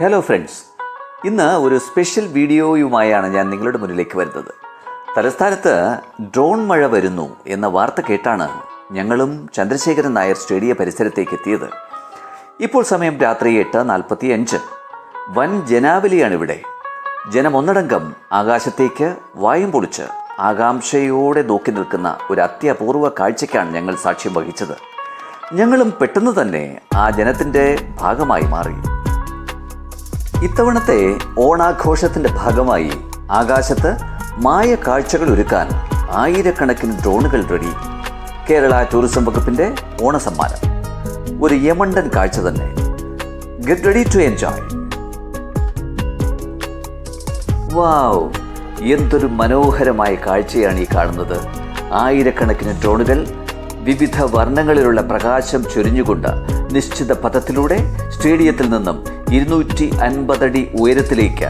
Hello friends ഇന്ന് ഒരു special വീഡിയോയുമായാണ് ഞാൻ നിങ്ങളുടെ മുന്നിലേക്ക് വരുന്നത്. തലസ്ഥാനത്ത് ഡ്രോൺ മഴ വരുന്നു എന്ന വാർത്ത കേട്ടാണ് ഞങ്ങളും ചന്ദ്രശേഖരൻ നായർ സ്റ്റേഡിയ പരിസരത്തേക്ക് എത്തിയത്. ഇപ്പോൾ സമയം രാത്രി എട്ട് നാൽപ്പത്തി അഞ്ച് വൻ ജനാവലിയാണ് ഇവിടെ. ജനം ഒന്നടങ്കം ആകാശത്തേക്ക് വായും പൊളിച്ച് ആകാംക്ഷയോടെ നോക്കി നിൽക്കുന്ന ഒരു അത്യപൂർവ കാഴ്ചയ്ക്കാണ് ഞങ്ങൾ സാക്ഷ്യം വഹിച്ചത്. ഞങ്ങളും പെട്ടെന്ന് തന്നെ ആ ജനത്തിന്റെ ഭാഗമായി മാറി. ഇത്തവണത്തെ ഓണാഘോഷത്തിന്റെ ഭാഗമായി ആകാശത്ത് മായ കാഴ്ചകൾ ഒരുക്കാൻ ആയിരക്കണക്കിന് ഡ്രോണുകൾ റെഡി. കേരള ടൂറിസം വകുപ്പിന്റെ ഓണസമ്മാനം. ഒരു യമണ്ടൻ കാഴ്ച തന്നെ. Get ready to enjoy wow എന്തൊരു മനോഹരമായ കാഴ്ചയാണ് ഈ കാണുന്നത്. ആയിരക്കണക്കിന് ഡ്രോണുകൾ വിവിധ വർണങ്ങളിലുള്ള പ്രകാശം ചൊരിഞ്ഞുകൊണ്ട് നിശ്ചിത പഥത്തിലൂടെ സ്റ്റേഡിയത്തിൽ നിന്നും ഇരുന്നൂറ്റി അൻപതടി ഉയരത്തിലേക്ക്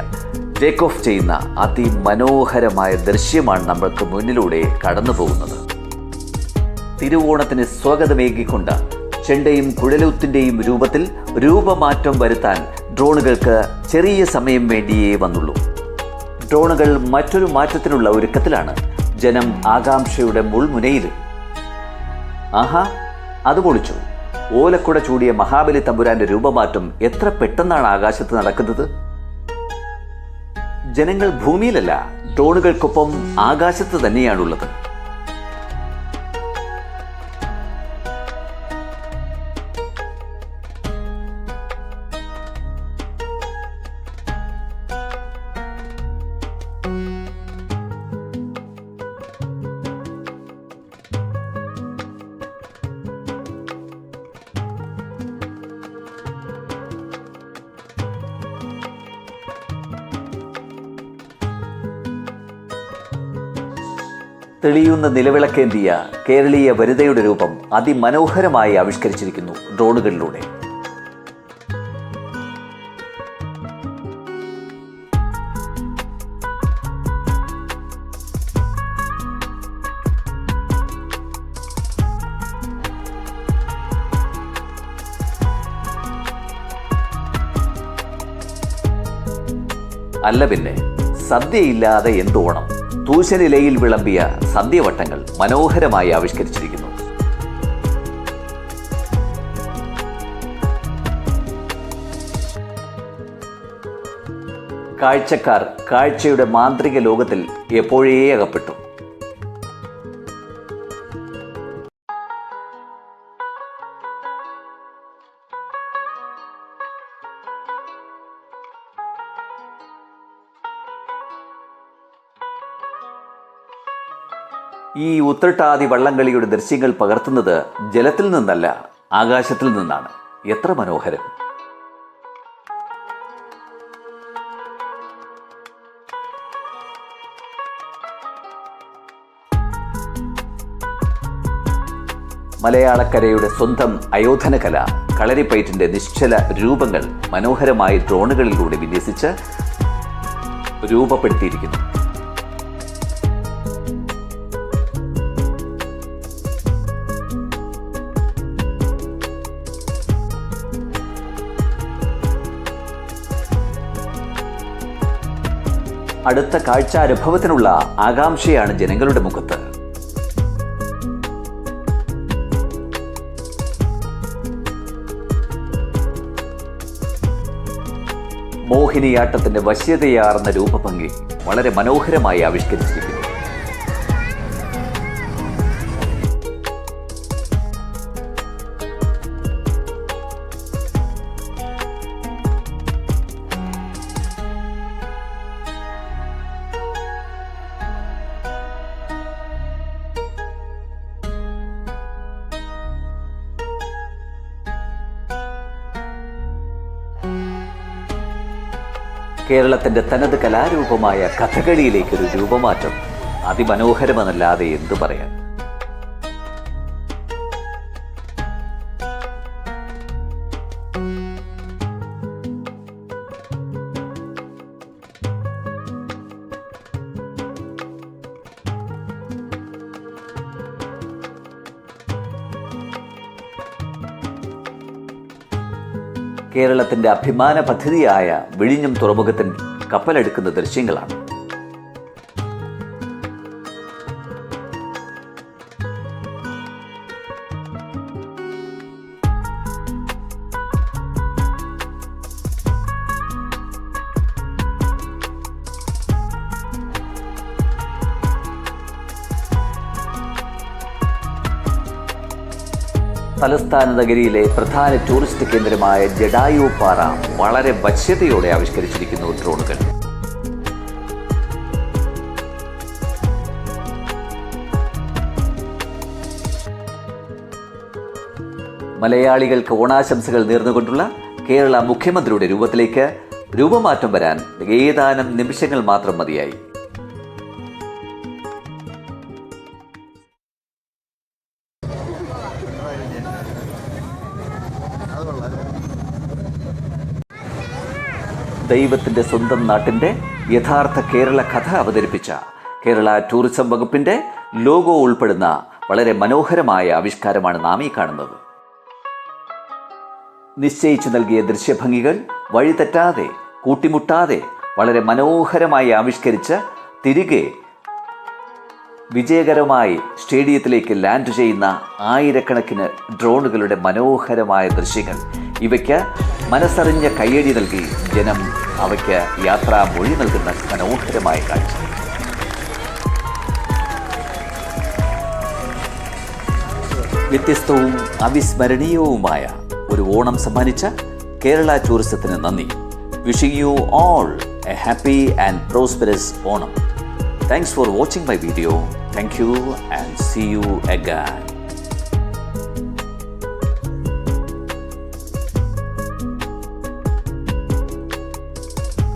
ടേക്ക് ഓഫ് ചെയ്യുന്ന അതിമനോഹരമായ ദൃശ്യമാണ് നമ്മൾക്ക് മുന്നിലൂടെ കടന്നു പോകുന്നത് തിരുവോണത്തിന് സ്വാഗതമേകിക്കൊണ്ട് ചെണ്ടയും കുഴലൂത്തിന്റെയും രൂപത്തിൽ രൂപമാറ്റം വരുത്താൻ ഡ്രോണുകൾക്ക് ചെറിയ സമയം വേണ്ടിയേ വന്നുള്ളൂ. ഡ്രോണുകൾ മറ്റൊരു മാറ്റത്തിനുള്ള ഒരുക്കത്തിലാണ് ജനം ആകാംക്ഷയുടെ മുൾമുനയിൽ ആഹാ അത് പൊളിച്ചു. ഓലക്കുട ചൂടിയ മഹാബലി തമ്പുരാന്റെ രൂപമാറ്റം എത്ര പെട്ടെന്നാണ് ആകാശത്ത് നടക്കുന്നത്? ജനങ്ങൾ ഭൂമിയിലല്ല ഡ്രോണുകൾക്കൊപ്പം ആകാശത്ത് തന്നെയാണുള്ളത്. തെളിയുന്ന നിലവിളക്കേന്തിയ കേരളീയ വനിതയുടെ രൂപം അതിമനോഹരമായി ആവിഷ്കരിച്ചിരിക്കുന്നു ഡ്രോണുകളിലൂടെ. അല്ല പിന്നെ സദ്യയില്ലാതെ എന്തോണം തൂശനിലയിൽ വിളമ്പിയ സന്ധ്യവട്ടങ്ങൾ മനോഹരമായി ആവിഷ്കരിച്ചിരിക്കുന്നു. കാഴ്ചക്കാർ കാഴ്ചയുടെ മാന്ത്രിക ലോകത്തിൽ എപ്പോഴേ അകപ്പെട്ടു? ഈ ഉത്രട്ടാതി വള്ളംകളിയുടെ ദൃശ്യങ്ങൾ പകർത്തുന്നത് ജലത്തിൽ നിന്നല്ല ആകാശത്തിൽ നിന്നാണ്. എത്ര മനോഹരം. മലയാളക്കരയുടെ സ്വന്തം അയോധന കല കളരിപ്പയറ്റിന്റെ നിശ്ചല രൂപങ്ങൾ മനോഹരമായി ഡ്രോണുകളിലൂടെ വിന്യസിച്ച് രൂപപ്പെടുത്തിയിരിക്കുന്നു. അടുത്ത കാഴ്ചാനുഭവത്തിനുള്ള ആകാംക്ഷയാണ് ജനങ്ങളുടെ മുഖത്ത്. മോഹിനിയാട്ടത്തിന്റെ വശ്യതയാർന്ന രൂപഭംഗി വളരെ മനോഹരമായി ആവിഷ്കരിച്ചിരിക്കുന്നു. കേരളത്തിന്റെ തനത് കലാരൂപമായ കഥകളിയിലേക്കൊരു രൂപമാറ്റം അതിമനോഹരമെന്നല്ലാതെ എന്തു പറയാൻ? കേരളത്തിന്റെ അഭിമാന പദ്ധതിയായ വിഴിഞ്ഞം തുറമുഖത്തിൽ കപ്പലെടുക്കുന്ന ദൃശ്യങ്ങളാണ്. തലസ്ഥാന നഗരിയിലെ പ്രധാന ടൂറിസ്റ്റ് കേന്ദ്രമായ ജഡായു പാറ വളരെ വശ്യതയോടെ ആവിഷ്കരിച്ചിരിക്കുന്നു ഡ്രോണുകൾ. മലയാളികൾക്ക് ഓണാശംസകൾ നേർന്നുകൊണ്ടുള്ള കേരള മുഖ്യമന്ത്രിയുടെ രൂപത്തിലേക്ക് രൂപമാറ്റം വരാൻ ഏതാനും നിമിഷങ്ങൾ മാത്രം മതിയായി. ദൈവത്തിന്റെ സ്വന്തം നാട്ടിന്റെ യഥാർത്ഥ കേരള കഥ അവതരിപ്പിച്ച കേരള ടൂറിസം വകുപ്പിന്റെ ലോഗോ ഉൾപ്പെടുന്ന വളരെ മനോഹരമായ ആവിഷ്കാരമാണ് നാം ഈ കാണുന്നത്. നിശ്ചയിച്ചു നൽകിയ ദൃശ്യഭംഗികൾ വഴിതെറ്റാതെ കൂട്ടിമുട്ടാതെ വളരെ മനോഹരമായി ആവിഷ്കരിച്ച് തിരികെ വിജയകരമായി സ്റ്റേഡിയത്തിലേക്ക് ലാൻഡ് ചെയ്യുന്ന ആയിരക്കണക്കിന് ഡ്രോണുകളുടെ മനോഹരമായ ദൃശ്യങ്ങൾ. ഇവയ്ക്ക് മനസ്സറിഞ്ഞ കയ്യടി നൽകി ജനം അവയ്ക്ക് യാത്രാ മൊഴി നൽകുന്ന മനോഹരമായ കാഴ്ച. വ്യത്യസ്തവും അവിസ്മരണീയവുമായ ഒരു ഓണം സമ്മാനിച്ച കേരള ടൂറിസത്തിന് നന്ദി. Wishing you all a happy and prosperous Onam. Thanks for watching my video. Thank you and see you again.